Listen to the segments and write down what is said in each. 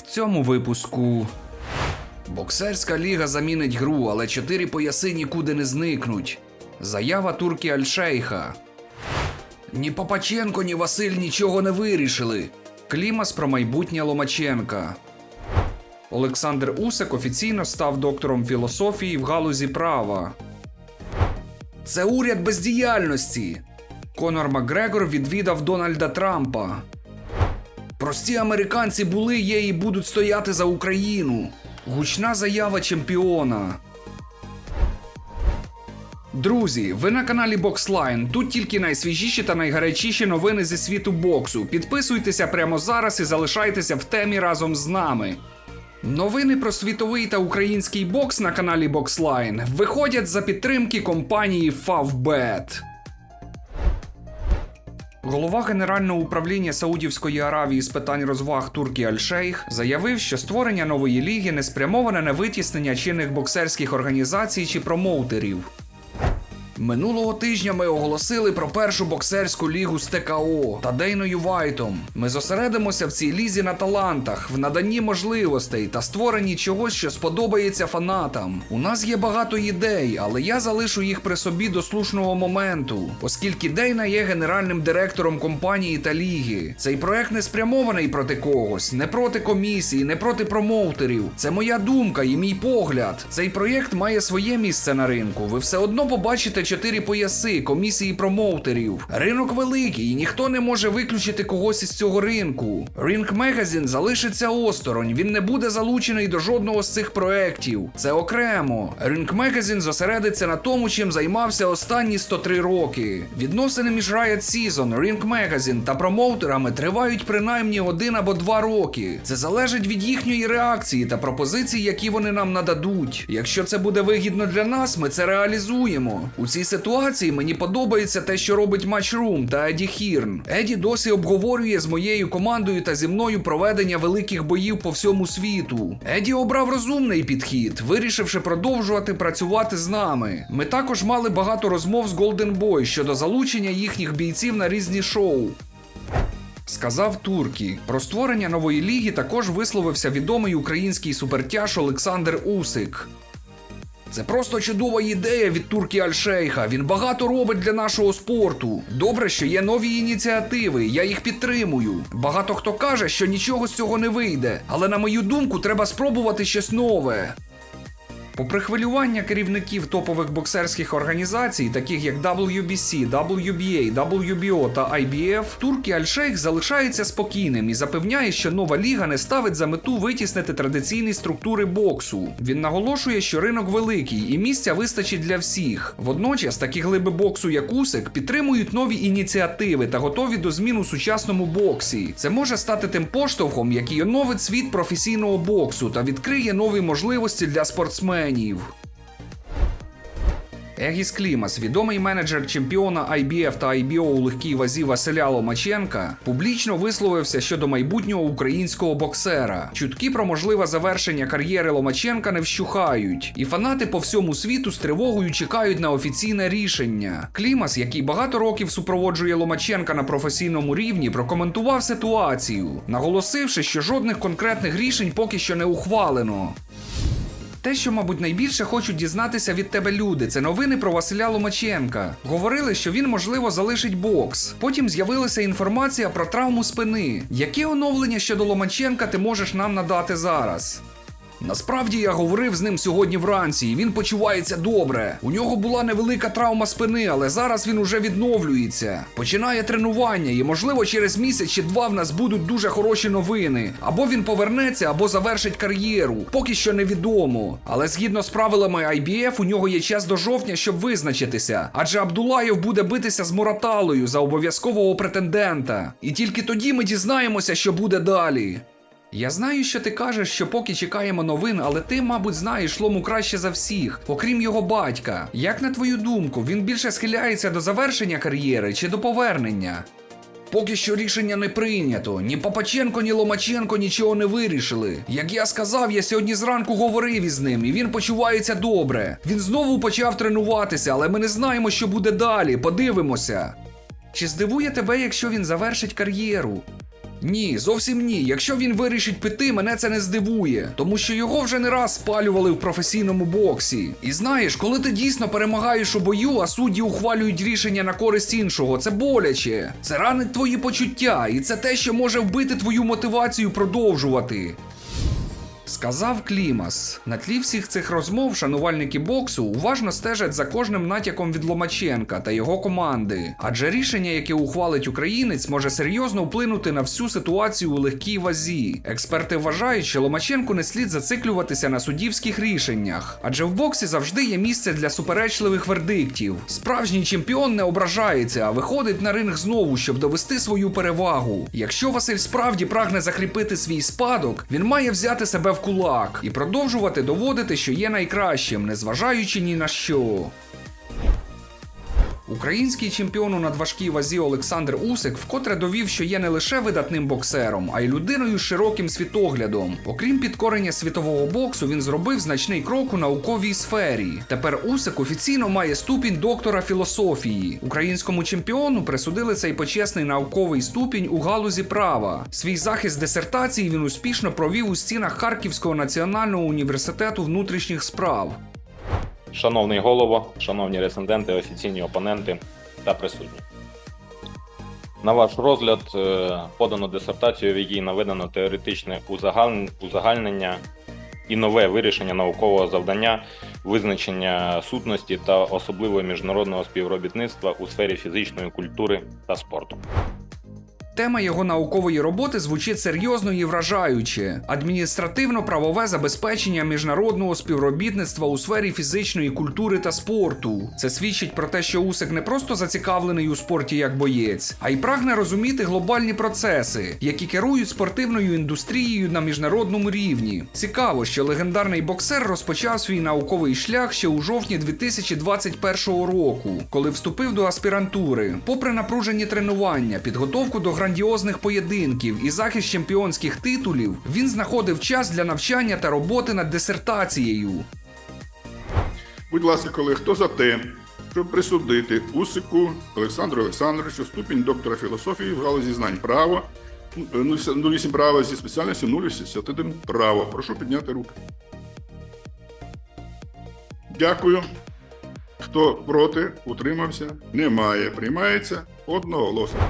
В цьому випуску. Боксерська ліга замінить гру, але чотири пояси нікуди не зникнуть. Заява турки Альшейха. Ні Попаченко, ні Василь нічого не вирішили. Клімас про майбутнє Ломаченка. Олександр Усик офіційно став доктором філософії в галузі права. Це уряд бездіяльності. Конор Макгрегор відвідав Дональда Трампа. Прості американці були, є і будуть стояти за Україну. Гучна заява чемпіона. Друзі, ви на каналі Boxline. Тут тільки найсвіжіші та найгарячіші новини зі світу боксу. Підписуйтеся прямо зараз і залишайтеся в темі разом з нами. Новини про світовий та український бокс на каналі Boxline виходять за підтримки компанії Favbet. Голова Генерального управління Саудівської Аравії з питань розваг Туркі Аль-Шейх заявив, що створення нової ліги не спрямоване на витіснення чинних боксерських організацій чи промоутерів. Минулого тижня ми оголосили про першу боксерську лігу з ТКО та Дейною Вайтом. Ми зосередимося в цій лізі на талантах, в наданні можливостей та створенні чогось, що сподобається фанатам. У нас є багато ідей, але я залишу їх при собі до слушного моменту, оскільки Дейна є генеральним директором компанії та ліги. Цей проект не спрямований проти когось, не проти комісії, не проти промоутерів. Це моя думка і мій погляд. Цей проєкт має своє місце на ринку. Ви все одно побачите чотири пояси комісії промоутерів. Ринок великий, і ніхто не може виключити когось із цього ринку. Ринг Мегазін залишиться осторонь. Він не буде залучений до жодного з цих проєктів. Це окремо. Ринг Мегазін зосередиться на тому, чим займався останні 103 роки. Відносини між Riot Season, Ring Magazine та промоутерами тривають принаймні один або два роки. Це залежить від їхньої реакції та пропозицій, які вони нам нададуть. Якщо це буде вигідно для нас, ми це реалізуємо. У цій ситуації мені подобається те, що робить Matchroom та Еді Хірн. Еді досі обговорює з моєю командою та зі мною проведення великих боїв по всьому світу. Еді обрав розумний підхід, вирішивши продовжувати працювати з нами. Ми також мали багато розмов з Golden Boy щодо залучення їхніх бійців на різні шоу. Сказав Туркі. Про створення нової ліги також висловився відомий український супертяж Олександр Усик. Це просто чудова ідея від Туркі Альшейха. Він багато робить для нашого спорту. Добре, що є нові ініціативи, я їх підтримую. Багато хто каже, що нічого з цього не вийде, але на мою думку, треба спробувати щось нове. Попри хвилювання керівників топових боксерських організацій, таких як WBC, WBA, WBO та IBF, Туркі Альшейх залишається спокійним і запевняє, що нова ліга не ставить за мету витіснити традиційні структури боксу. Він наголошує, що ринок великий і місця вистачить для всіх. Водночас такі глиби боксу, як Усик, підтримують нові ініціативи та готові до змін у сучасному боксі. Це може стати тим поштовхом, який оновить світ професійного боксу та відкриє нові можливості для спортсменів. Егіс Клімас, відомий менеджер чемпіона IBF та IBO у легкій вазі Василя Ломаченка, публічно висловився щодо майбутнього українського боксера. Чутки про можливе завершення кар'єри Ломаченка не вщухають, і фанати по всьому світу з тривогою чекають на офіційне рішення. Клімас, який багато років супроводжує Ломаченка на професійному рівні, прокоментував ситуацію, наголосивши, що жодних конкретних рішень поки що не ухвалено. Те, що, мабуть, найбільше хочуть дізнатися від тебе люди, це новини про Василя Ломаченка. Говорили, що він, можливо, залишить бокс. Потім з'явилася інформація про травму спини. Яке оновлення щодо Ломаченка ти можеш нам надати зараз? Насправді я говорив з ним сьогодні вранці, і він почувається добре. У нього була невелика травма спини, але зараз він уже відновлюється. Починає тренування, і можливо через місяць чи два в нас будуть дуже хороші новини. Або він повернеться, або завершить кар'єру. Поки що невідомо. Але згідно з правилами IBF, у нього є час до жовтня, щоб визначитися. Адже Абдулаєв буде битися з Мураталою за обов'язкового претендента. І тільки тоді ми дізнаємося, що буде далі. Я знаю, що ти кажеш, що поки чекаємо новин, але ти, мабуть, знаєш Лому краще за всіх, окрім його батька. Як на твою думку, він більше схиляється до завершення кар'єри чи до повернення? Поки що рішення не прийнято. Ні Попаченко, ні Ломаченко нічого не вирішили. Як я сказав, я сьогодні зранку говорив із ним, і він почувається добре. Він знову почав тренуватися, але ми не знаємо, що буде далі. Подивимося. Чи здивує тебе, якщо він завершить кар'єру? Ні, зовсім ні. Якщо він вирішить піти, мене це не здивує, тому що його вже не раз спалювали в професійному боксі. І знаєш, коли ти дійсно перемагаєш у бою, а судді ухвалюють рішення на користь іншого, це боляче. Це ранить твої почуття, і це те, що може вбити твою мотивацію продовжувати. Сказав Клімас. На тлі всіх цих розмов шанувальники боксу уважно стежать за кожним натяком від Ломаченка та його команди. Адже рішення, яке ухвалить українець, може серйозно вплинути на всю ситуацію у легкій вазі. Експерти вважають, що Ломаченку не слід зациклюватися на суддівських рішеннях, адже в боксі завжди є місце для суперечливих вердиктів. Справжній чемпіон не ображається, а виходить на ринг знову, щоб довести свою перевагу. Якщо Василь справді прагне закріпити свій спадок, він має взяти себе в кулак і продовжувати доводити, що є найкращим, незважаючи ні на що. Український чемпіон у надважкій вазі Олександр Усик вкотре довів, що є не лише видатним боксером, а й людиною з широким світоглядом. Окрім підкорення світового боксу, він зробив значний крок у науковій сфері. Тепер Усик офіційно має ступінь доктора філософії. Українському чемпіону присудили цей почесний науковий ступінь у галузі права. Свій захист дисертації він успішно провів у стінах Харківського національного університету внутрішніх справ. Шановний голово, шановні реценденти, офіційні опоненти та присутні. На ваш розгляд е, подано дисертацію, в якій наведено теоретичне узагальнення і нове вирішення наукового завдання, визначення сутності та особливо міжнародного співробітництва у сфері фізичної культури та спорту. Тема його наукової роботи звучить серйозно і вражаюче: адміністративно-правове забезпечення міжнародного співробітництва у сфері фізичної культури та спорту. Це свідчить про те, що Усик не просто зацікавлений у спорті як боєць, а й прагне розуміти глобальні процеси, які керують спортивною індустрією на міжнародному рівні. Цікаво, що легендарний боксер розпочав свій науковий шлях ще у жовтні 2021 року, коли вступив до аспірантури. Попри напружені тренування, підготовку до грандіозних поєдинків і захист чемпіонських титулів, він знаходив час для навчання та роботи над дисертацією. Будь ласка, колеги, хто за те, щоб присудити Усику Олександру Олександровичу ступінь доктора філософії в галузі знань права, ну, 08 права зі спеціальністю 081 право. Прошу підняти руки. Дякую. Хто проти, утримався? Немає. Приймається одноголосно.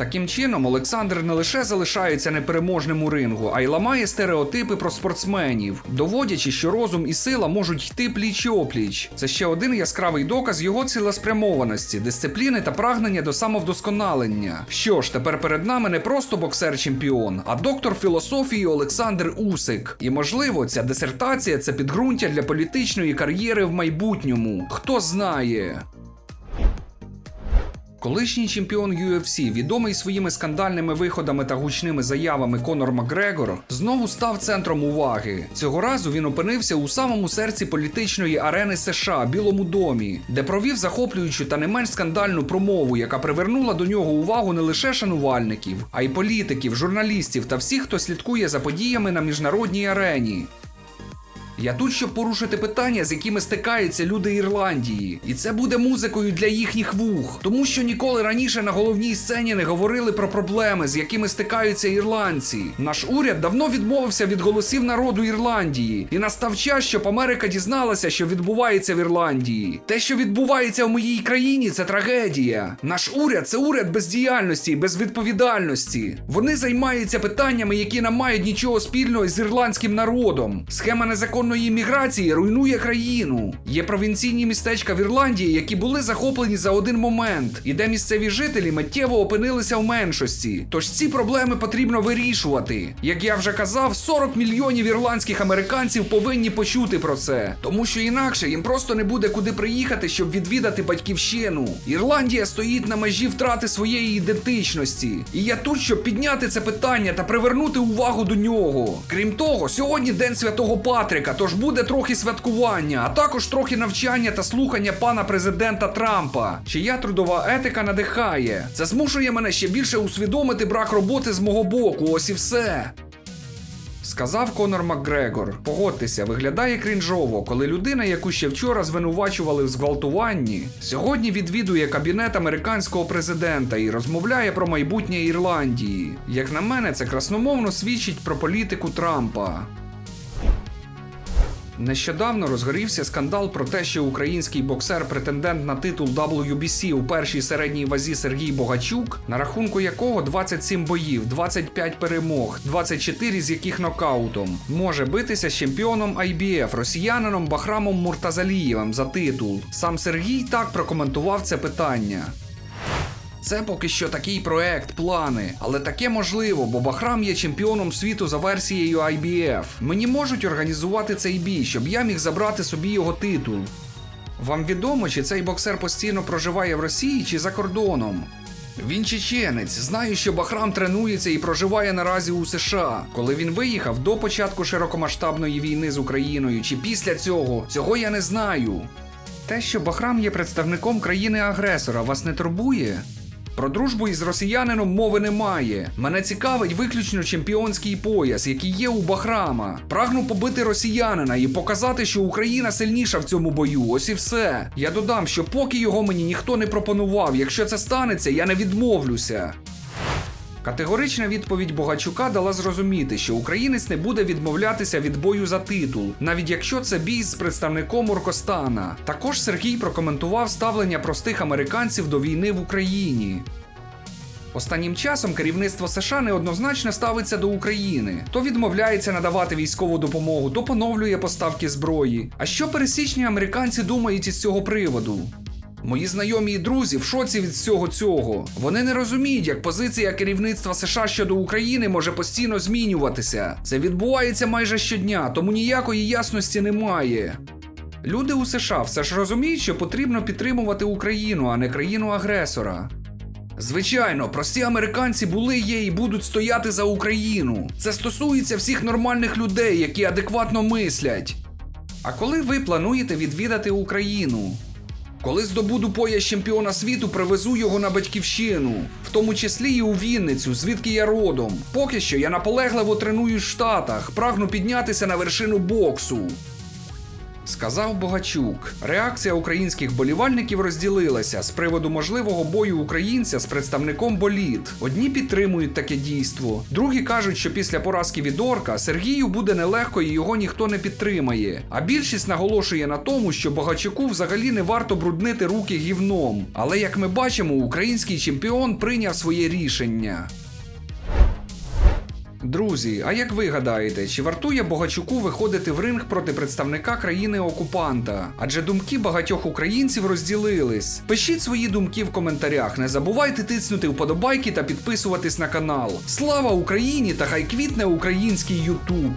Таким чином, Олександр не лише залишається непереможним у рингу, а й ламає стереотипи про спортсменів, доводячи, що розум і сила можуть йти пліч опліч. Це ще один яскравий доказ його цілеспрямованості, дисципліни та прагнення до самовдосконалення. Що ж, тепер перед нами не просто боксер-чемпіон, а доктор філософії Олександр Усик. І можливо, ця дисертація це підґрунтя для політичної кар'єри в майбутньому. Хто знає. Колишній чемпіон UFC, відомий своїми скандальними виходами та гучними заявами Конор Макгрегор, знову став центром уваги. Цього разу він опинився у самому серці політичної арени США Білому домі, де провів захоплюючу та не менш скандальну промову, яка привернула до нього увагу не лише шанувальників, а й політиків, журналістів та всіх, хто слідкує за подіями на міжнародній арені. Я тут, щоб порушити питання, з якими стикаються люди Ірландії, і це буде музикою для їхніх вух, тому що ніколи раніше на головній сцені не говорили про проблеми, з якими стикаються ірландці. Наш уряд давно відмовився від голосів народу Ірландії, і настав час, щоб Америка дізналася, що відбувається в Ірландії. Те, що відбувається в моїй країні, це трагедія. Наш уряд це уряд бездіяльності безвідповідальності. Вони займаються питаннями, які не мають нічого спільного з ірландським народом. Схема незаконної імміграції руйнує країну. Є провінційні містечка в Ірландії, які були захоплені за один момент, і де місцеві жителі миттєво опинилися в меншості. Тож ці проблеми потрібно вирішувати. Як я вже казав, 40 мільйонів ірландських американців повинні почути про це, тому що інакше їм просто не буде куди приїхати, щоб відвідати батьківщину. Ірландія стоїть на межі втрати своєї ідентичності. І я тут, щоб підняти це питання та привернути увагу до нього. Крім того, сьогодні день святого Патрика, тож буде трохи святкування, а також трохи навчання та слухання пана президента Трампа, чия трудова етика надихає. Це змушує мене ще більше усвідомити брак роботи з мого боку. Ось і все. сказав Конор Макгрегор. Погодьтеся, виглядає крінжово, коли людина, яку ще вчора звинувачували в зґвалтуванні, сьогодні відвідує кабінет американського президента і розмовляє про майбутнє Ірландії. Як на мене, це красномовно свідчить про політику Трампа. Нещодавно розгорівся скандал про те, що український боксер-претендент на титул WBC у першій середній вазі Сергій Богачук, на рахунку якого 27 боїв, 25 перемог, 24 з яких нокаутом, може битися з чемпіоном IBF росіянином Бахрамом Муртазалієвим за титул. Сам Сергій так прокоментував це питання. Це поки що такий проект, плани, але таке можливо, бо Бахрам є чемпіоном світу за версією IBF. Мені можуть організувати цей бій, щоб я міг забрати собі його титул. Вам відомо, чи цей боксер постійно проживає в Росії чи за кордоном? Він чеченець. Знаю, що Бахрам тренується і проживає наразі у США. Коли він виїхав до початку широкомасштабної війни з Україною, чи після цього, цього я не знаю. Те, що Бахрам є представником країни-агресора, вас не турбує? Про дружбу із росіянином мови немає. Мене цікавить виключно чемпіонський пояс, який є у Бахрама. Прагну побити росіянина і показати, що Україна сильніша в цьому бою. Ось і все. Я додам, що поки його мені ніхто не пропонував. Якщо це станеться, я не відмовлюся. Категорична відповідь Богачука дала зрозуміти, що українець не буде відмовлятися від бою за титул, навіть якщо це бій з представником Оркостана. Також Сергій прокоментував ставлення простих американців до війни в Україні. Останнім часом керівництво США неоднозначно ставиться до України, то відмовляється надавати військову допомогу, то поновлює поставки зброї. А що пересічні американці думають із цього приводу? Мої знайомі і друзі в шоці від всього цього. Вони не розуміють, як позиція керівництва США щодо України може постійно змінюватися. Це відбувається майже щодня, тому ніякої ясності немає. Люди у США все ж розуміють, що потрібно підтримувати Україну, а не країну агресора. Звичайно, прості американці були, є і будуть стояти за Україну. Це стосується всіх нормальних людей, які адекватно мислять. А коли ви плануєте відвідати Україну? Коли здобуду пояс чемпіона світу, привезу його на батьківщину, в тому числі і у Вінницю, звідки я родом. Поки що я наполегливо тренуюсь в Штатах, прагну піднятися на вершину боксу. Сказав Богачук. Реакція українських болівальників розділилася з приводу можливого бою українця з представником боліт. Одні підтримують таке дійство, другі кажуть, що після поразки від орка Сергію буде нелегко і його ніхто не підтримає. А більшість наголошує на тому, що Богачуку взагалі не варто бруднити руки гівном. Але як ми бачимо, український чемпіон прийняв своє рішення. Друзі, а як ви гадаєте, чи вартує Богачуку виходити в ринг проти представника країни-окупанта? Адже думки багатьох українців розділились. Пишіть свої думки в коментарях. Не забувайте тиснути вподобайки та підписуватись на канал. Слава Україні та хай квітне український Ютуб!